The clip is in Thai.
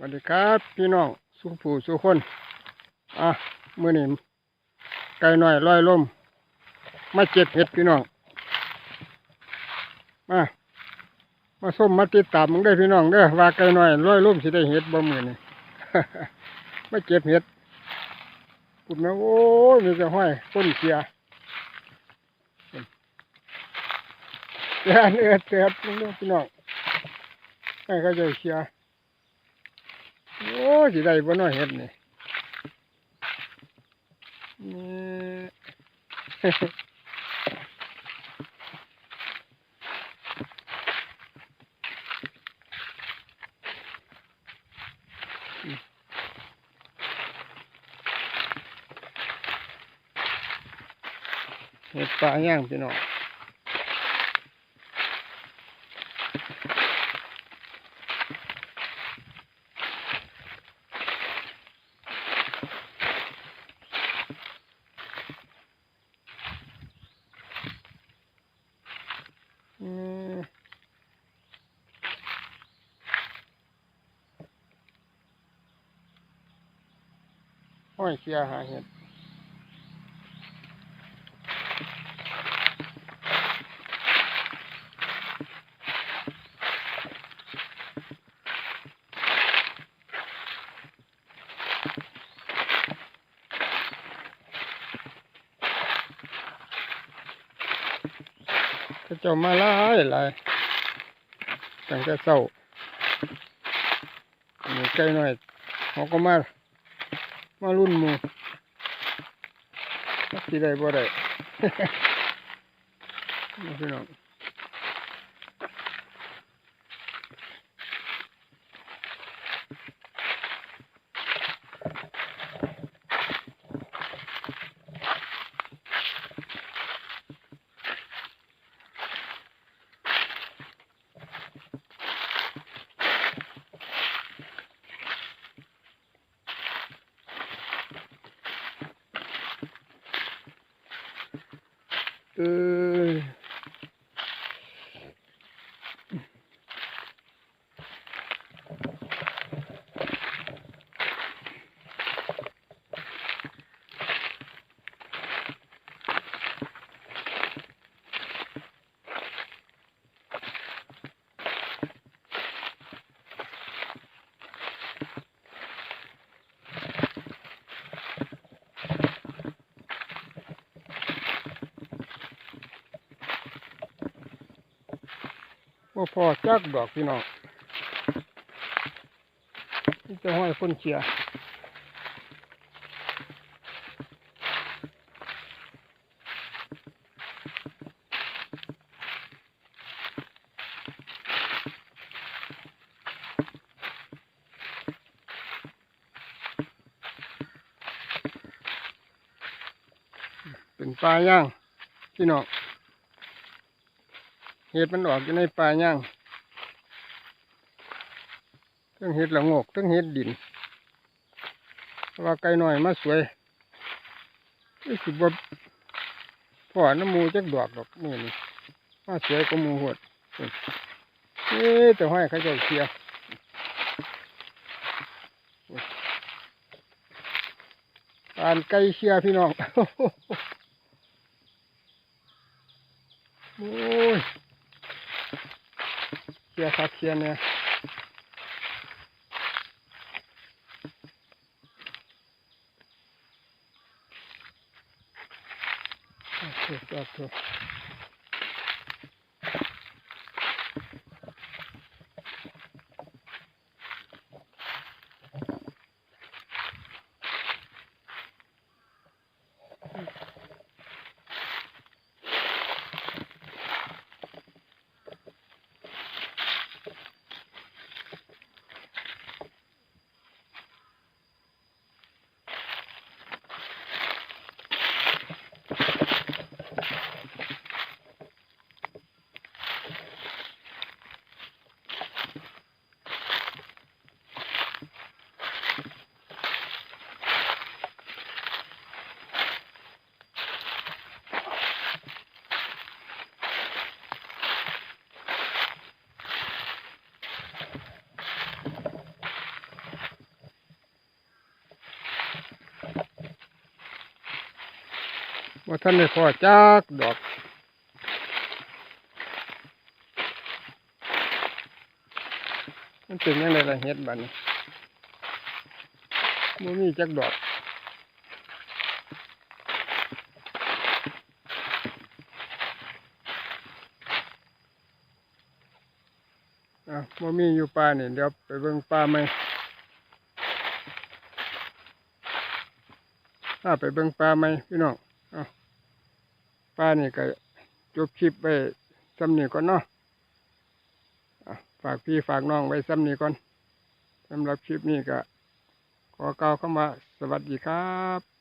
สวัสดีครับพี่น้องสุขผู้สุขคน อะมื้อนี้ไก่น้อยลอยลมมาเจ็บเห็ดพี่น้องมามาส้มมาติดตามมึงได้พี่น้องเด้อว่าไก่น้อยลอยลมสิได้เห็ดบ่มือนี้มาเจ็บเห็ดปุ่นนะโอ้ยมีแต่ห้อยต้นเสียเสียเนื้อเสียบมึงพี่น้องให้เขาจะเสีย โอ้สิได้บ่น้อยเฮ็ดนี่นี่เฮ็ดปลาย่างพี่น้องอืม ห้อยเชียหาเห็ดก็จ้ามาหลายหลายตั้งแต่เช้ามีไก่น้อยเขาก็มา มารุ่นหมูสิได้บ่ได้นี่พี่น้อง เออว่าพอจักดอกพี่น้องนี่จะห้อยคนเชียร์เป็นปลาย่างพี่น้องเห็ดมันออกอยู่ในป่าย่างทั้งเห็ดละโงกทั้งเห็ดดินว่าไก่หน้อยมาสวยนี่สิบ่พ่อน้ำหมูจักดอกดอกมือนี่มาสวยก็มูหดเอ๊ะแต่ห้อยเขาจะเชียร์ปานไก่เชียร์พี่น้อง โอ้ย เคลียร์ ว่าท่านได้พอจักดอกมันเป็นยังไงล่ะเฮ็ดบัดนี้บ่มีจักดอกอะบ่มีอยู่ป่านี่เดี๋ยวไปเบิ่งป่าไหมถ้าไปเบิ่งป่าไหมพี่น้องอะ ป้านี่ก็จบคลิปไปซ้ำนี่ก่อนเนาะฝากพี่ฝากน้องไว้ซ้ำนี่ก่อนสำหรับคลิปนี้ก็ขอกล่าวคำว่าสวัสดีครับ